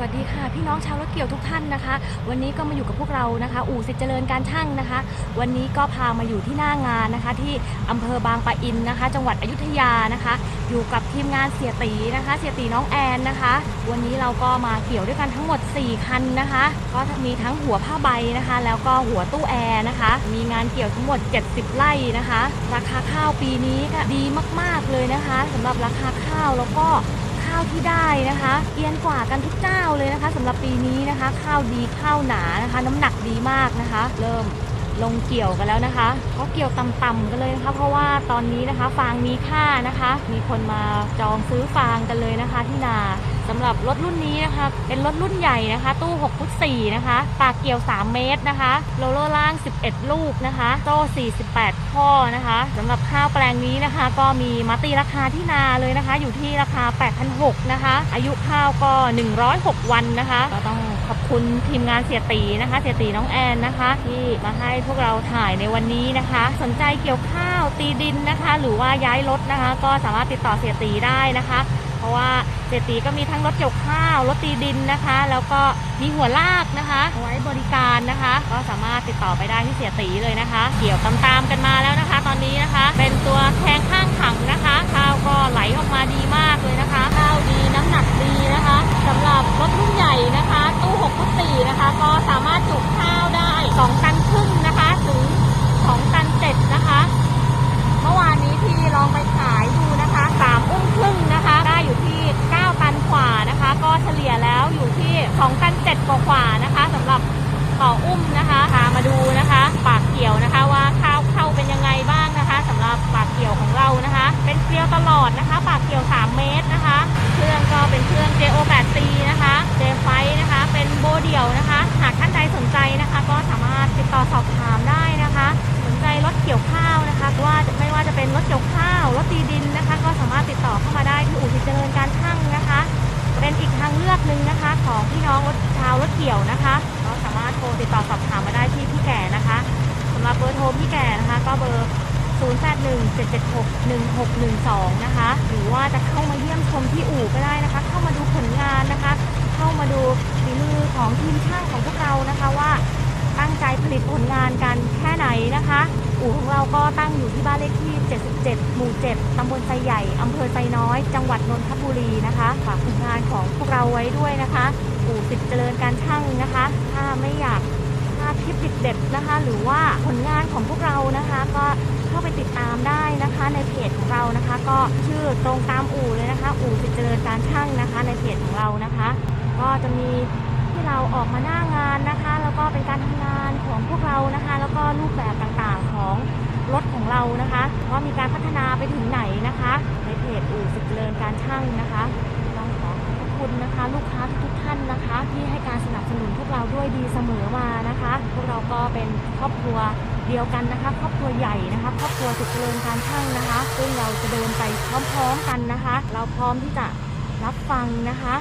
วัสดีค่ะ พี่น้องชาวรถเกี่ยวทุกท่านนะคะ วันนี้ก็มาอยู่กับพวกเรานะคะ อู่สิทธิ์เจริญการช่างนะคะ วันนี้ก็พามาอยู่ที่หน้างานนะคะ ที่อำเภอบางปะอินนะคะ จังหวัดอยุธยานะคะ อยู่กับทีมงานเสียตีนะคะ เสียตีน้องแอนนะคะ วันนี้เราก็มาเกี่ยวด้วยกันทั้งหมด 4 คันนะคะ ก็มีทั้งหัวผ้าใบนะคะ แล้วก็หัวตู้แอร์นะคะ มีงานเกี่ยวทั้งหมด 70 ไร่นะคะ ราคาข้าวปีนี้ก็ดีมาก ๆเลยนะคะสำหรับราคาข้าวแล้วก็ ข้าวที่ได้นะคะเอียนกว่ากันทุกเจ้าเลยนะคะสำหรับปีนี้นะคะ ข้าวดีข้าวหนานะคะ น้ำหนักดีมากนะคะ เริ่มลงเกี่ยวกันแล้วนะคะก็เกี่ยวต่ำๆกันเลยนะคะเพราะว่าตอนนี้นะคะ ฟางมีค่านะคะ มีคนมาจองซื้อฟางกันเลยนะคะที่นา สำหรับรถรุ่นนี้นะคะ เป็นรถรุ่นใหญ่นะคะ ตู้6ฟุต4นะคะ ปากเกี่ยว 3 เมตรนะคะโรลเลอร์ล่าง 11 ลูกนะคะ โซ่ 48 ข้อนะคะสำหรับข้าวแปลงนี้นะคะ ก็มีมาตีราคาที่นาเลยนะคะ อยู่ที่ราคา 8,600นะคะ อายุข้าวก็ 106 วันนะคะ ก็ต้องขอบคุณทีมงานเสียตีนะคะ เสียตีน้องแอนนะคะ ที่มาให้พวกเราถ่ายในวันนี้นะคะ สนใจเกี่ยวข้าวตีดินนะคะ หรือว่าย้ายรถนะคะ ก็สามารถติดต่อเสียตีได้นะคะ ราะว่าเศรษฐีก็มีทั้งรถเกี่ยวข้าวรถตีดินนะคะ แล้วก็มีหัวลากนะคะไว้บริการนะคะ ก็สามารถติดต่อไปได้ที่เสียตีเลยนะคะ เกี่ยวตามๆกันมาแล้วนะคะ ตอนนี้นะคะ เป็นตัวแทงข้างถังนะคะข้าวก็ไหลออกมาดีมากเลยนะคะ ว่าจะไม่ว่าจะเป็นรถเกี่ยวข้าวรถตีดินนะคะ ก็สามารถติดต่อเข้ามาได้ที่อู่สิทธิ์เจริญการช่างนะคะ เป็นอีกทางเลือกหนึ่งนะคะ ของพี่น้องรถชาวรถเกี่ยวนะคะก็สามารถโทรติดต่อสอบถามมาได้ที่พี่แก่นะคะสำหรับเบอร์โทรพี่แก่นะคะ ก็เบอร์0817761612 นะคะ หรือว่าจะเข้ามาเยี่ยมชมที่อู่ก็ได้นะคะ เข้ามาดูผลงานนะคะ เข้ามาดูฝีมือของทีมช่างของพวกเรานะคะว่าตั้งใจผลิตผลงานกันแค่ไหนนะคะ อู่ของเราก็ตั้งอยู่ที่บ้านเลขที่ 77 หมู่ 7 ตำบลไซใหญ่ อำเภอไซน้อย จังหวัดนนทบุรีนะคะฝากผลงานของพวกเราไว้ด้วยนะคะ อู่สิทธิ์เจริญการช่างนะคะ ถ้าไม่อยากพลาดคลิปเด็ดๆนะคะ หรือว่าผลงานของพวกเรานะคะ ก็เข้าไปติดตามได้นะคะในเพจของเรานะคะ ก็ชื่อตรงตามอู่เลยนะคะ อู่สิทธิ์เจริญการช่างนะคะ ในเพจของเรานะคะ ก็จะมี ที่เราออกมาหน้างานนะคะ แล้วก็เป็นการทำงานของพวกเรานะคะ แล้วก็รูปแบบต่างๆของรถของเรานะคะว่ามีการพัฒนาไปถึงไหนนะคะ ในเพจอู่สุดเจริญการช่างนะคะต้องขอขอบคุณนะคะลูกค้าทุกท่านนะคะ ที่ให้การสนับสนุนพวกเราด้วยดีเสมอมานะคะ พวกเราก็เป็นครอบครัวเดียวกันนะคะ ครอบครัวใหญ่นะคะครอบครัวสุดเจริญการช่างนะคะซึ่งเราจะเดินไปพร้อมๆกันนะคะ เราพร้อมที่จะรับฟังนะคะ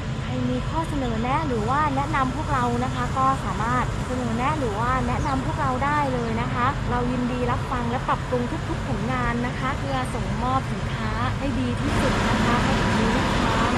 มีข้อเสนอแนะหรือว่าแนะนำพวกเรานะคะ ก็สามารถเสนอแนะหรือว่าแนะนำพวกเราได้เลยนะคะ เรายินดีรับฟังและปรับปรุงทุกๆผลงานนะคะ เพื่อส่งมอบสินค้าให้ดีที่สุดนะคะให้ถึงลูกค้า